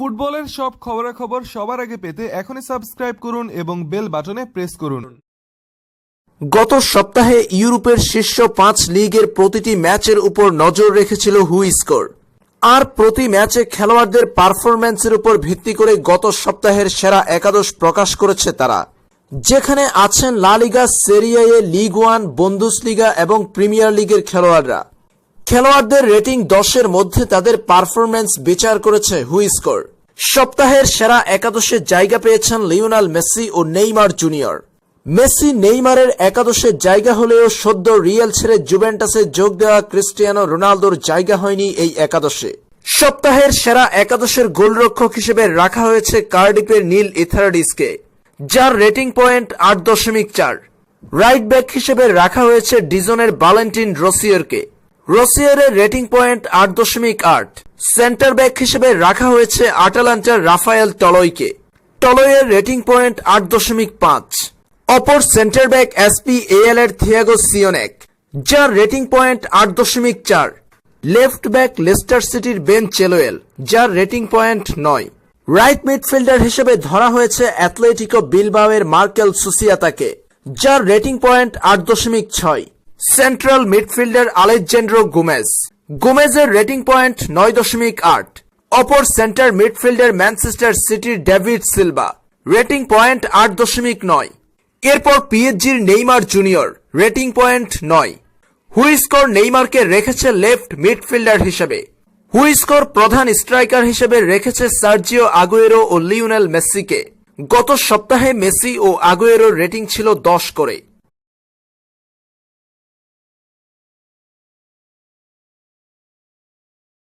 ফুটবলের সব খবরাখবর সবার আগে পেতে এখনই সাবস্ক্রাইব করুন এবং বেল বাটনে প্রেস করুন। গত সপ্তাহে ইউরোপের শীর্ষ পাঁচ লিগের প্রতিটি ম্যাচের উপর নজর রেখেছিল হুইস্কোর আর প্রতি ম্যাচে খেলোয়াড়দের পারফরম্যান্সের উপর ভিত্তি করে গত সপ্তাহের সেরা একাদশ প্রকাশ করেছে তারা। যেখানে আছেন লা লিগা সেরিয়ায়ে লিগ ওয়ান বন্দুস লিগা এবং প্রিমিয়ার লিগের খেলোয়াড়রা। খেলোয়াড়দের রেটিং দশের মধ্যে তাদের পারফরম্যান্স বিচার করেছে হুইস্কোর সপ্তাহের সেরা একাদশে জায়গা পেয়েছেন লিওনাল মেসি ও নেইমার জুনিয়র। মেসি নেইমারের একাদশে জায়গা হলেও সদ্য রিয়াল ছেড়ে জুভেন্টাসে যোগ দেওয়া ক্রিস্টিয়ানো রোনালদোর জায়গা হয়নি এই একাদশে। সপ্তাহের সেরা একাদশের গোলরক্ষক হিসেবে রাখা হয়েছে কার্ডিপের নীল ইথারাডিসকে, যার রেটিং পয়েন্ট আট দশমিক চার। রাইট ব্যাক হিসেবে রাখা হয়েছে ডিজনের বালেন্টিন রসিয়ারকে রসিয়ারের রেটিং পয়েন্ট আট দশমিক আট। সেন্টার ব্যাক হিসেবে রাখা হয়েছে আটালান্টার রাফায়েল টলয়কে। টলয়ের রেটিং পয়েন্ট আট দশমিক পাঁচ। অপর সেন্টার ব্যাক এসপি এএল এর থিয়াগো সিওনেক, যার রেটিং পয়েন্ট আট দশমিক চার। লেফট ব্যাক লেস্টার সিটির বেন চেলোয়েল, যার রেটিং পয়েন্ট নয়। রাইট মিডফিল্ডার হিসেবে ধরা হয়েছে অ্যাথলেটিকো বিলবাওয়ের মার্কেল সুসিয়াতাকে, যার রেটিং পয়েন্ট আট দশমিক ছয়। সেন্ট্রাল মিডফিল্ডার আলেকজান্ড্রো গোমেজ গোমেজের রেটিং পয়েন্ট নয় দশমিক আট। অপর সেন্টার মিডফিল্ডার ম্যানচেস্টার সিটির ডেভিড সিলভা রেটিং পয়েন্ট আট দশমিক নয়। এরপর পিএসজির নেইমার জুনিয়র রেটিং পয়েন্ট নয়। হুইস্কোর নেইমারকে রেখেছে লেফট মিডফিল্ডার হিসেবে? হুইস্কোর প্রধান স্ট্রাইকার হিসেবে রেখেছে সার্জিও আগুয়েরো ও লিওনেল মেসিকে গত সপ্তাহে মেসি ও আগুয়েরোর রেটিং ছিল দশ করে।